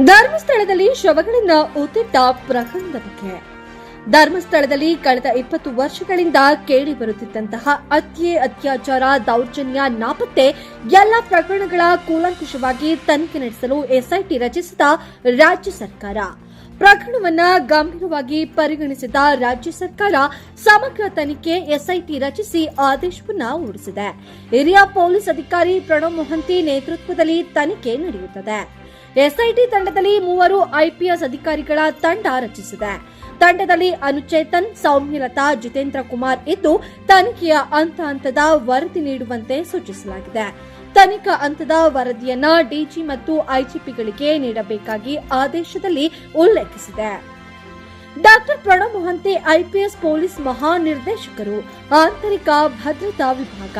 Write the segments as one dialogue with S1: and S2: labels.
S1: ಧರ್ಮಸ್ಥಳದಲ್ಲಿ ಶವಗಳನ್ನ ಉತ್ತಿಟ್ಟ ಪ್ರಕರಣದ ಬಗ್ಗೆ ಧರ್ಮಸ್ಥಳದಲ್ಲಿ ಕಳೆದ ಇಪ್ಪತ್ತು ವರ್ಷಗಳಿಂದ ಕೇಳಿ ಬರುತ್ತಿದ್ದಂತಹ ಹತ್ಯೆ ಅತ್ಯಾಚಾರ, ದೌರ್ಜನ್ಯ, ನಾಪತ್ತೆ ಎಲ್ಲ ಪ್ರಕರಣಗಳ ಕೂಲಂಕುಷವಾಗಿ ತನಿಖೆ ನಡೆಸಲು ಎಸ್ಐಟಿ ರಚಿಸಿದ ರಾಜ್ಯ ಸರ್ಕಾರ. ಪ್ರಕರಣವನ್ನ ಗಂಭೀರವಾಗಿ ಪರಿಗಣಿಸಿದ ರಾಜ್ಯ ಸರ್ಕಾರ ಸಮಗ್ರ ತನಿಖೆ ಎಸ್ಐಟಿ ರಚಿಸಿ ಆದೇಶವನ್ನ ಹೊರಡಿಸಿದೆ. ಹಿರಿಯ ಪೊಲೀಸ್ ಅಧಿಕಾರಿ ಪ್ರಣವ್ ಮೊಹಂತಿ ನೇತೃತ್ವದಲ್ಲಿ ತನಿಖೆ ನಡೆಯುತ್ತದೆ. ಎಸ್ಐಟಿ ತಂಡದಲ್ಲಿ ಮೂವರು ಐಪಿಎಸ್ ಅಧಿಕಾರಿಗಳ ತಂಡ ರಚಿಸಿದೆ. ತಂಡದಲ್ಲಿ ಅನುಚೇತನ್, ಸೌಮ್ಯಲತಾ, ಜಿತೇಂದ್ರ ಕುಮಾರ್ ಇದ್ದು, ತನಿಖೆಯ ಹಂತ ಹಂತದ ವರದಿ ನೀಡುವಂತೆ ಸೂಚಿಸಲಾಗಿದೆ. ತನಿಖಾ ಹಂತದ ವರದಿಯನ್ನ ಡಿಜಿ ಮತ್ತು ಐಜಿಪಿಗಳಿಗೆ ನೀಡಬೇಕಾಗಿ ಆದೇಶದಲ್ಲಿ ಉಲ್ಲೇಖಿಸಿದೆ. Doctor Pranav Mohanty, IPS police ಮಹಾನಿರ್ದೇಶಕರು, ಆಂತರಿಕ ಭದ್ರತಾ ವಿಭಾಗ.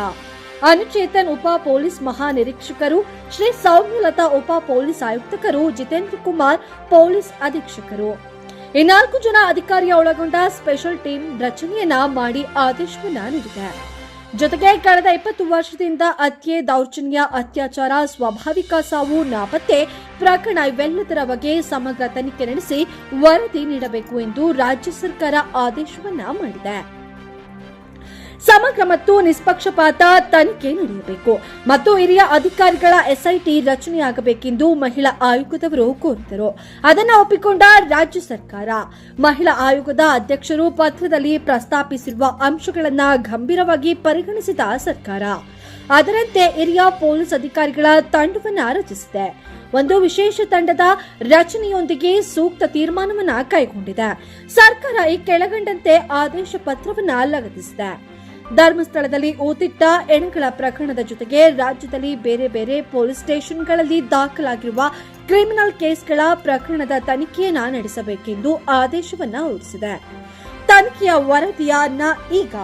S1: ಅನುಚೇತನ್ ಉಪ ಪೊಲೀಸ್ ಮಹಾನಿರೀಕ್ಷಕರು, ಶ್ರೀ ಸೌಮ್ಯಲತಾ ಉಪ ಪೊಲೀಸ್ ಆಯುಕ್ತಕರು, ಜಿತೇಂದ್ರ ಕುಮಾರ್ ಪೊಲೀಸ್ ಅಧೀಕ್ಷಕರು. ಈ ನಾಲ್ಕು ಜನ ಅಧಿಕಾರಿಯ ಒಳಗೊಂಡ ಸ್ಪೆಷಲ್ ಟೀಮ್ ರಚನೆಯನ್ನ ಮಾಡಿ ಆದೇಶವನ್ನ ನೀಡಿದೆ. ಜೊತೆಗೆ ಕಳೆದ ಇಪ್ಪತ್ತು ವರ್ಷದಿಂದ ಹತ್ಯೆ ದೌರ್ಜನ್ಯ, ಅತ್ಯಾಚಾರ, ಸ್ವಾಭಾವಿಕ ಸಾವು, ನಾಪತ್ತೆ, ಪ್ರಕರಣ ಇವೆಲ್ಲದರ ಬಗ್ಗೆ ಸಮಗ್ರ ತನಿಖೆ ನಡೆಸಿ ವರದಿ ನೀಡಬೇಕು ಎಂದು ರಾಜ್ಯ ಸರ್ಕಾರ ಆದೇಶವನ್ನ ಮಾಡಿದೆ. ಸಮಗ್ರ ಮತ್ತು ನಿಷ್ಪಕ್ಷಪಾತ ತನಿಖೆ ನಡೆಯಬೇಕು. ಮತ್ತು ಹಿರಿಯ ಅಧಿಕಾರಿಗಳ ಎಸ್ಐಟಿ ರಚನೆಯಾಗಬೇಕೆಂದು ಮಹಿಳಾ ಆಯೋಗದವರು ಕೋರಿದರು. ಅದನ್ನು ಒಪ್ಪಿಕೊಂಡ ರಾಜ್ಯ ಸರ್ಕಾರ. ಮಹಿಳಾ ಆಯೋಗದ ಅಧ್ಯಕ್ಷರು ಪತ್ರದಲ್ಲಿ ಪ್ರಸ್ತಾಪಿಸಿರುವ ಅಂಶಗಳನ್ನು ಗಂಭೀರವಾಗಿ ಪರಿಗಣಿಸಿದ ಸರ್ಕಾರ. ಅದರಂತೆ ಹಿರಿಯ ಪೊಲೀಸ್ ಅಧಿಕಾರಿಗಳ ತಂಡವನ್ನು ರಚಿಸಿದೆ. ಒಂದು ವಿಶೇಷ ತಂಡದ ರಚನೆಯೊಂದಿಗೆ ಸೂಕ್ತ ತೀರ್ಮಾನವನ್ನು ಕೈಗೊಂಡಿದೆ. ಸರ್ಕಾರ ಈ ಕೆಳಗಂಡಂತೆ ಆದೇಶ ಪತ್ರವನ್ನು ಲಗತ್ತಿಸಿದೆ. ಧರ್ಮಸ್ಥಳದಲ್ಲಿ ಊತಿಟ್ಟ ಎಣಗಳ ಪ್ರಕರಣದ ಜೊತೆಗೆ ರಾಜ್ಯದಲ್ಲಿ ಬೇರೆ ಬೇರೆ ಪೊಲೀಸ್ ಸ್ಟೇಷನ್ಗಳಲ್ಲಿ ದಾಖಲಾಗಿರುವ ಕ್ರಿಮಿನಲ್ ಕೇಸ್ಗಳ ಪ್ರಕರಣದ ತನಿಖೆಯನ್ನ ನಡೆಸಬೇಕೆಂದು ಆದೇಶವನ್ನ ಹೊರಡಿಸಿದೆ. ತನಿಖೆಯ ವರದಿಯನ್ನ ಈಗ